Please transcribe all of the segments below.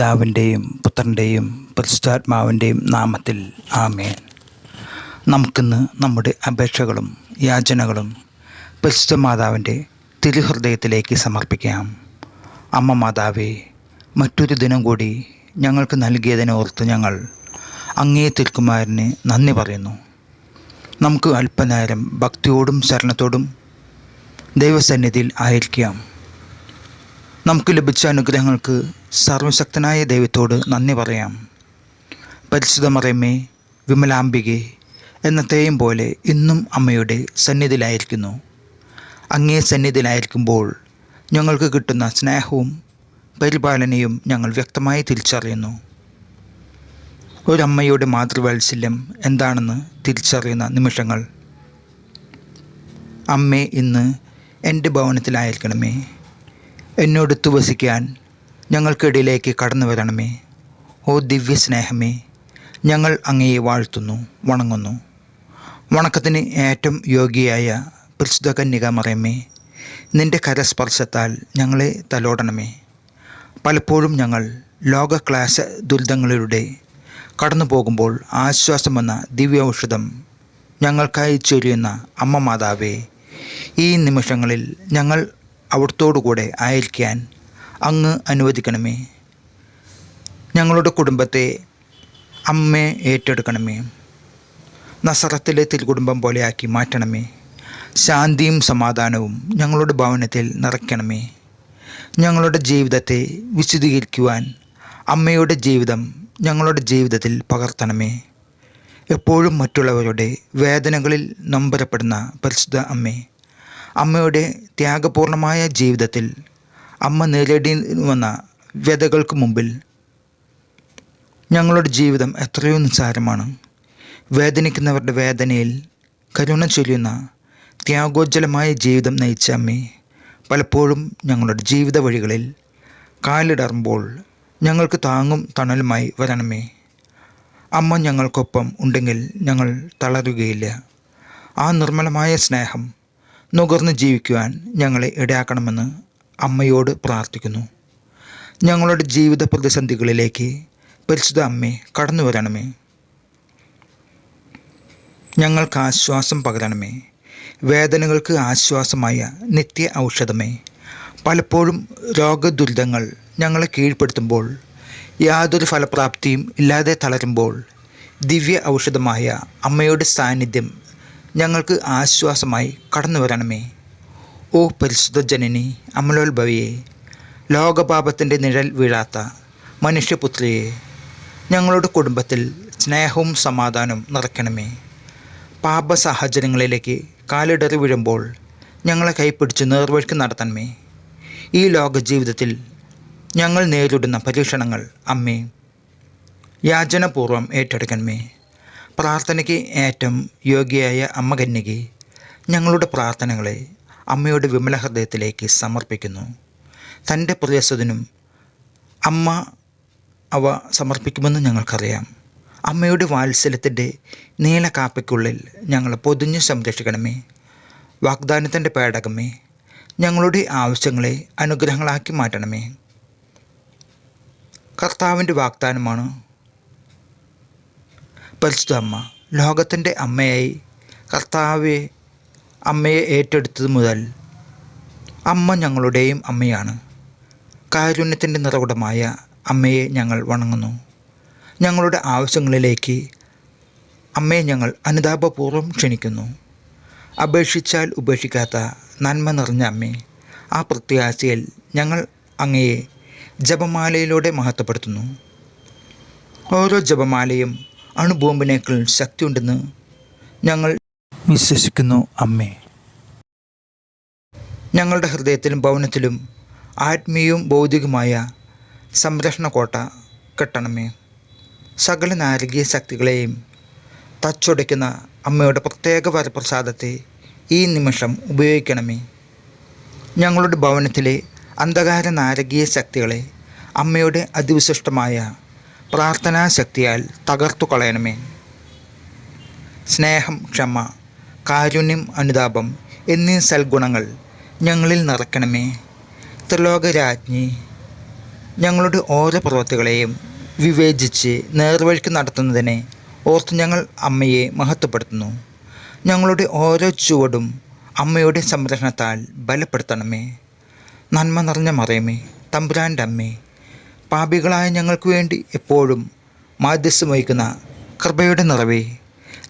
പിതാവിന്റെയും പുത്രന്റെയും പരിശുദ്ധാത്മാവിന്റെയും നാമത്തിൽ ആമേൻ. നമുക്കിന്ന് നമ്മുടെ അപേക്ഷകളും യാചനകളും പരിശുദ്ധ മാതാവിന്റെ തിരുഹൃദയത്തിലേക്ക് സമർപ്പിക്കാം. അമ്മ മാതാവേ മറ്റൊരു ദിനം കൂടി ഞങ്ങൾക്ക് നൽകിയതിനെ ഓർത്ത് ഞങ്ങൾ അങ്ങേ തിരുക്കുമാരന് നന്ദി പറയുന്നു. നമുക്ക് അല്പനേരം ഭക്തിയോടും ശരണത്തോടും ദൈവസന്നിധിയിൽ ആയിരിക്കാം. നമുക്ക് ലഭിച്ച അനുഗ്രഹങ്ങൾക്ക് സർവശക്തനായ ദൈവത്തോട് നന്ദി പറയാം. പരിശുദ്ധ മറയമേ വിമലാംബികെ എന്നത്തെയും പോലെ ഇന്നും അമ്മയുടെ സന്നിധിയിലായിരിക്കുന്നു. അങ്ങേ സന്നിധിയിലായിരിക്കുമ്പോൾ ഞങ്ങൾക്ക് കിട്ടുന്ന സ്നേഹവും പരിപാലനയും ഞങ്ങൾ വ്യക്തമായി തിരിച്ചറിയുന്നു. ഒരമ്മയുടെ മാതൃവാത്സല്യം എന്താണെന്ന് തിരിച്ചറിയുന്ന നിമിഷങ്ങൾ. അമ്മേ ഇന്ന് എന്റെ ഭവനത്തിലായിരിക്കണമേ. എന്നോടൊത്തു വസിക്കാൻ ഞങ്ങൾക്കിടയിലേക്ക് കടന്നു വരണമേ. ഓ ദിവ്യ സ്നേഹമേ ഞങ്ങൾ അങ്ങയെ വാഴ്ത്തുന്നു വണങ്ങുന്നു. വണക്കത്തിന് ഏറ്റവും യോഗ്യയായ പരിശുദ്ധ കന്യക മറയമേ നിന്റെ കരസ്പർശത്താൽ ഞങ്ങളെ തലോടണമേ. പലപ്പോഴും ഞങ്ങൾ ലോക ക്ലാസ് ദുരിതങ്ങളിലൂടെ കടന്നു പോകുമ്പോൾ ആശ്വാസമെന്ന ദിവ്യ ഔഷധം ഞങ്ങൾക്കായി ചൊരിയുന്ന അമ്മ മാതാവേ ഈ നിമിഷങ്ങളിൽ ഞങ്ങൾ അവിടുത്തോടുകൂടെ ആയിരിക്കാൻ അങ്ങ് അനുവദിക്കണമേ. ഞങ്ങളുടെ കുടുംബത്തെ അമ്മയെ ഏറ്റെടുക്കണമേ. നസറത്തിലെ തിരുകുടുംബം പോലെയാക്കി മാറ്റണമേ. ശാന്തിയും സമാധാനവും ഞങ്ങളുടെ ഭവനത്തിൽ നിറയ്ക്കണമേ. ഞങ്ങളുടെ ജീവിതത്തെ വിശദീകരിക്കുവാൻ അമ്മയുടെ ജീവിതം ഞങ്ങളുടെ ജീവിതത്തിൽ പകർത്തണമേ. എപ്പോഴും മറ്റുള്ളവരുടെ വേദനകളിൽ നമ്പരപ്പെടുന്ന പരിശുദ്ധ അമ്മേ അമ്മയുടെ ത്യാഗപൂർണമായ ജീവിതത്തിൽ അമ്മ നേരിടേ വന്ന വ്യതകൾക്ക് മുമ്പിൽ ഞങ്ങളുടെ ജീവിതം എത്രയോ നിസ്സാരമാണ്. വേദനിക്കുന്നവരുടെ വേദനയിൽ കരുണ ചൊല്ലുന്ന ത്യാഗോജ്ജലമായ ജീവിതം നയിച്ച അമ്മേ പലപ്പോഴും ഞങ്ങളുടെ ജീവിത വഴികളിൽ കാലിടറുമ്പോൾ ഞങ്ങൾക്ക് താങ്ങും തണലുമായി വരണമേ. അമ്മ ഞങ്ങൾക്കൊപ്പം ഉണ്ടെങ്കിൽ ഞങ്ങൾ തളരുകയില്ല. ആ നിർമ്മലമായ സ്നേഹം നുകർന്ന് ജീവിക്കുവാൻ ഞങ്ങളെ ഇടയാക്കണമെന്ന് അമ്മയോട് പ്രാർത്ഥിക്കുന്നു. ഞങ്ങളുടെ ജീവിത പ്രതിസന്ധികളിലേക്ക് പരിശുദ്ധ അമ്മേ കടന്നു വരണമേ. ഞങ്ങൾക്ക് ആശ്വാസം പകരണമേ. വേദനകൾക്ക് ആശ്വാസമായ നിത്യ ഔഷധമേ. പലപ്പോഴും രോഗദുരിതങ്ങൾ ഞങ്ങളെ കീഴ്പ്പെടുത്തുമ്പോൾ യാതൊരു ഫലപ്രാപ്തിയും ഇല്ലാതെ തളരുമ്പോൾ ദിവ്യ ഔഷധമായ അമ്മയുടെ സാന്നിധ്യം ഞങ്ങൾക്ക് ആശ്വാസമായി കടന്നു വരണമേ. ഓ പരിശുദ്ധ ജനനി അമലോത്ഭവിയെ ലോകപാപത്തിന്റെ നിഴൽ വീഴാത്ത മനുഷ്യപുത്രിയെ ഞങ്ങളുടെ കുടുംബത്തിൽ സ്നേഹവും സമാധാനവും നിറയ്ക്കണമേ. പാപ സാഹചര്യങ്ങളിലേക്ക് കാലിടറി വീഴുമ്പോൾ ഞങ്ങളെ കൈപ്പിടിച്ച് നേർവഴിക്ക് നടത്തണമേ. ഈ ലോക ജീവിതത്തിൽ ഞങ്ങൾ നേരിടുന്ന പരീക്ഷണങ്ങൾ അമ്മേ യാചനപൂർവം ഏറ്റെടുക്കണമേ. പ്രാർത്ഥനയ്ക്ക് ഏറ്റവും യോഗ്യയായ അമ്മ കന്യകെ ഞങ്ങളുടെ പ്രാർത്ഥനകളെ അമ്മയുടെ വിമല ഹൃദയത്തിലേക്ക് സമർപ്പിക്കുന്നു. തന്റെ പ്രിയസതിനും അമ്മ അവ സമർപ്പിക്കുമെന്ന് ഞങ്ങൾക്കറിയാം. അമ്മയുടെ വാത്സല്യത്തിന്റെ നീല കാപ്പയ്ക്കുള്ളിൽ ഞങ്ങളെ പൊതിഞ്ഞ് സംരക്ഷിക്കണമേ. വാഗ്ദാനത്തിന്റെ പേടകമേ ഞങ്ങളുടെ ആവശ്യങ്ങളെ അനുഗ്രഹങ്ങളാക്കി മാറ്റണമേ. കർത്താവിന്റെ വാഗ്ദാനമാണ് പരിശുദ്ധ അമ്മ ലോകത്തിന്റെ അമ്മയായി കർത്താവെ അമ്മയെ ഏറ്റെടുത്തത് മുതൽ അമ്മ ഞങ്ങളുടെയും അമ്മയാണ്. കാരുണ്യത്തിന്റെ നിറകുടമായ അമ്മയെ ഞങ്ങൾ വണങ്ങുന്നു. ഞങ്ങളുടെ ആവശ്യങ്ങളിലേക്ക് അമ്മയെ ഞങ്ങൾ അനുതാപപൂർവം ക്ഷണിക്കുന്നു. അപേക്ഷിച്ചാൽ ഉപേക്ഷിക്കാത്ത നന്മ നിറഞ്ഞ അമ്മേ ആ പ്രത്യാശയിൽ ഞങ്ങൾ അങ്ങയെ ജപമാലയിലൂടെ മഹത്വപ്പെടുത്തുന്നു. ഓരോ ജപമാലയും അണുബോംബിനേക്കാൾ ശക്തിയുണ്ടെന്ന് ഞങ്ങൾ വിശ്വസിക്കുന്നു അമ്മേ. ഞങ്ങളുടെ ഹൃദയത്തിലും ഭവനത്തിലും ആത്മീയവും ഭൗതികമായ സംരക്ഷണ കോട്ട കെട്ടണമേ. സകല നാരകീയ ശക്തികളെയും തച്ചുടയ്ക്കുന്ന അമ്മയുടെ പ്രത്യേക വരപ്രസാദത്തെ ഈ നിമിഷം ഉപയോഗിക്കണമേ. ഞങ്ങളുടെ ഭവനത്തിലെ അന്ധകാര നാരകീയ ശക്തികളെ അമ്മയുടെ അതിവിശിഷ്ടമായ പ്രാർത്ഥനാ ശക്തിയാൽ തകർത്തു കളയണമേ. സ്നേഹം ക്ഷമ കാരുണ്യം അനുതാപം എന്നീ സൽഗുണങ്ങൾ ഞങ്ങളിൽ നിറയ്ക്കണമേ. ത്രിലോകരാജ്ഞി ഞങ്ങളുടെ ഓരോ പ്രവൃത്തികളെയും വിവേചിച്ച് നേർവഴിക്ക് നടത്തുന്നതിനെ ഓർത്ത് ഞങ്ങൾ അമ്മയെ മഹത്വപ്പെടുത്തുന്നു. ഞങ്ങളുടെ ഓരോ ചുവടും അമ്മയുടെ സംരക്ഷണത്താൽ ബലപ്പെടുത്തണമേ. നന്മ നിറഞ്ഞ മറയമേ തമ്പുരാന്റെ അമ്മേ പാപികളായ ഞങ്ങൾക്ക് വേണ്ടി എപ്പോഴും മാധ്യസ്ഥം വഹിക്കുന്ന കൃപയുടെ നിറവേ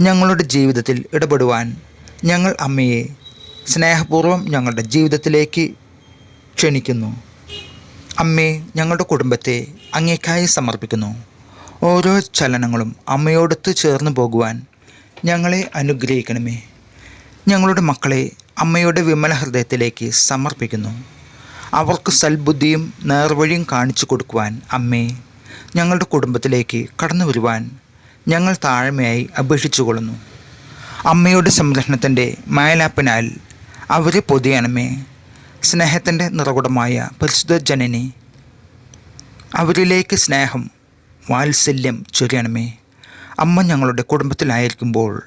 ഞങ്ങളുടെ ജീവിതത്തിൽ ഇടപെടുവാൻ ഞങ്ങൾ അമ്മയെ സ്നേഹപൂർവം ഞങ്ങളുടെ ജീവിതത്തിലേക്ക് ക്ഷണിക്കുന്നു. അമ്മേ ഞങ്ങളുടെ കുടുംബത്തെ അങ്ങേക്കായി സമർപ്പിക്കുന്നു. ഓരോ ചലനങ്ങളും അമ്മയോടൊത്ത് ചേർന്ന് പോകുവാൻ ഞങ്ങളെ അനുഗ്രഹിക്കണമേ. ഞങ്ങളുടെ മക്കളെ അമ്മയുടെ വിമല ഹൃദയത്തിലേക്ക് സമർപ്പിക്കുന്നു. അവർക്ക് സൽബുദ്ധിയും നേർവഴിയും കാണിച്ചു കൊടുക്കുവാൻ അമ്മേ ഞങ്ങളുടെ കുടുംബത്തിലേക്ക് കടന്നു വരുവാൻ ഞങ്ങൾ താഴ്മയായി അപേക്ഷിച്ചുകൊള്ളുന്നു. അമ്മയുടെ സംരക്ഷണത്തിന്റെ മയലാപ്പിനാൽ അവരെ പൊതിയണമേ. സ്നേഹത്തിന്റെ നിറകുടമായ പരിശുദ്ധ ജനനി അവരിലേക്ക് സ്നേഹം വാത്സല്യം ചൊരിയണമേ. അമ്മ ഞങ്ങളുടെ കുടുംബത്തിലായിരിക്കുമ്പോൾ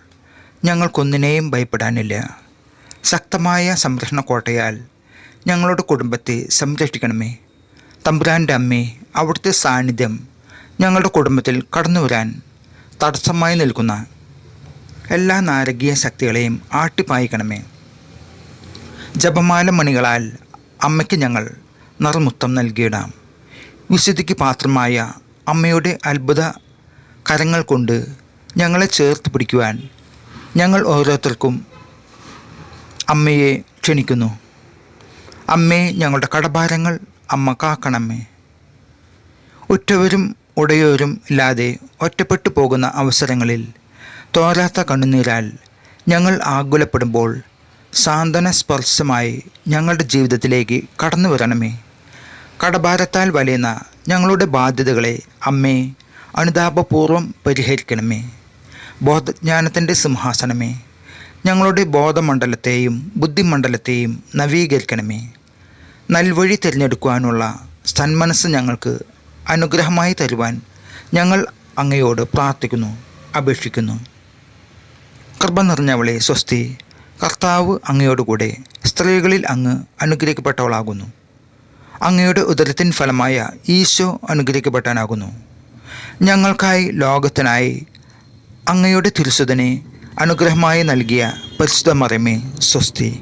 ഞങ്ങൾക്കൊന്നിനെയും ഭയപ്പെടാനില്ല. ശക്തമായ സംരക്ഷണ കോട്ടയാൽ ഞങ്ങളുടെ കുടുംബത്തെ സംരക്ഷിക്കണമേ. തമ്പുരാന്റെ അമ്മേ അവിടുത്തെ സാന്നിധ്യം ഞങ്ങളുടെ കുടുംബത്തിൽ കടന്നു വരാൻ തടസ്സമായി നിൽക്കുന്ന എല്ലാ നാരകീയ ശക്തികളെയും ആട്ടിപ്പായിക്കണമേ. ജപമാല മണികളാൽ അമ്മയ്ക്ക് ഞങ്ങൾ നറുമുത്തം നൽകിയിടാം. വിശുദ്ധിക്ക് പാത്രമായ അമ്മയുടെ അത്ഭുത കരങ്ങൾ കൊണ്ട് ഞങ്ങളെ ചേർത്ത് പിടിക്കുവാൻ ഞങ്ങൾ ഓരോരുത്തർക്കും അമ്മയെ ക്ഷണിക്കുന്നു. അമ്മേ ഞങ്ങളുടെ കടഭാരങ്ങൾ അമ്മ കാക്കണമേ. ഉറ്റവരും ഉടയോരും ഇല്ലാതെ ഒറ്റപ്പെട്ടു പോകുന്ന അവസരങ്ങളിൽ തോരാത്ത കണ്ണുനീരാൽ ഞങ്ങൾ ആകുലപ്പെടുമ്പോൾ സാന്ത്വന സ്പർശമായി ഞങ്ങളുടെ ജീവിതത്തിലേക്ക് കടന്നു വരണമേ. കടഭാരത്താൽ വലയുന്ന ഞങ്ങളുടെ ബാധ്യതകളെ അമ്മേ അനുതാപപൂർവം പരിഹരിക്കണമേ. ബോധജ്ഞാനത്തിന്റെ സിംഹാസനമേ ഞങ്ങളുടെ ബോധമണ്ഡലത്തെയും ബുദ്ധിമണ്ഡലത്തെയും നവീകരിക്കണമേ. നൽവഴി തിരഞ്ഞെടുക്കുവാനുള്ള സന്മനസ് ഞങ്ങൾക്ക് അനുഗ്രഹമായി തരുവാൻ ഞങ്ങൾ അങ്ങയോട് പ്രാർത്ഥിക്കുന്നു അപേക്ഷിക്കുന്നു. കൃപ നിറഞ്ഞവളെ സ്വസ്തി കർത്താവ് അങ്ങയോടുകൂടെ സ്ത്രീകളിൽ അങ്ങ് അനുഗ്രഹിക്കപ്പെട്ടവളാകുന്നു. അങ്ങയുടെ ഉദരത്തിൻ ഫലമായ ഈശോ അനുഗ്രഹിക്കപ്പെട്ടാനാകുന്നു ഞങ്ങൾക്കായി ലോകത്തിനായി അങ്ങയുടെ തിരുസുതനെ അനുഗ്രഹമായി നൽകിയ പരിശുദ്ധ മറമേ സ്വസ്തി.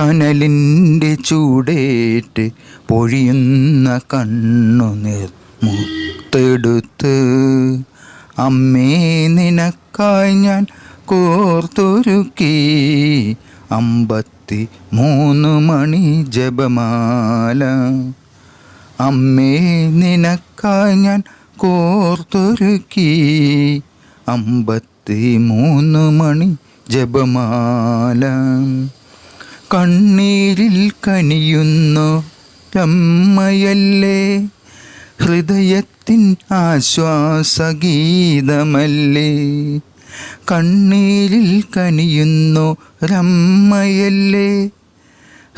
കനലിന്റെ ചൂടേറ്റ് പൊഴിയുന്ന കണ്ണുനീർ മുത്തെടുത്ത് അമ്മേ നിനക്കായി ഞാൻ കോർത്തൊരുക്കി അമ്പത്തി മൂന്ന് മണി ജപമാല. അമ്മേ നിനക്കായി ഞാൻ കോർത്തൊരുക്കി അമ്പത്തി മൂന്ന് മണി ജപമാല. കണ്ണീരിൽ കനിയുന്നു രമ്മയല്ലേ ഹൃദയത്തിൻ ആശ്വാസഗീതമല്ലേ. കണ്ണീരിൽ കനിയുന്നു രമ്മയല്ലേ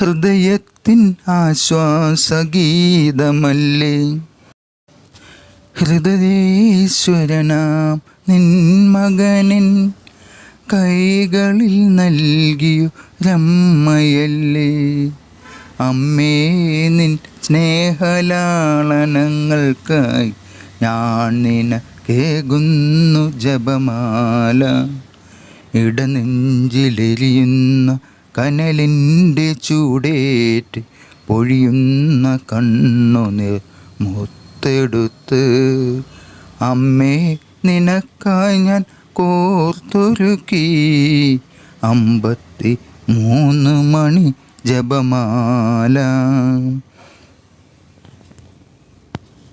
ഹൃദയത്തിൻ ആശ്വാസഗീതമല്ലേ. ഹൃദയേശ്വരനാം നിൻ മകനിൻ കൈകളിൽ നൽകിയു രമ്മയല്ലേ. അമ്മേ നിൻ സ്നേഹലാളനങ്ങൾക്കായി ഞാൻ നിനക്കേകുന്നു ജപമാല. ഇടനെഞ്ചിലെരിയുന്ന കനലിന്റെ ചൂടേറ്റ് പൊഴിയുന്ന കണ്ണുനീർ മുത്തെടുത്ത് അമ്മേ നിനക്കായി ഞാൻ കോർത്തൊരുക്കി. അമ്പത്തി മൂന്ന് മണി ജപമാല.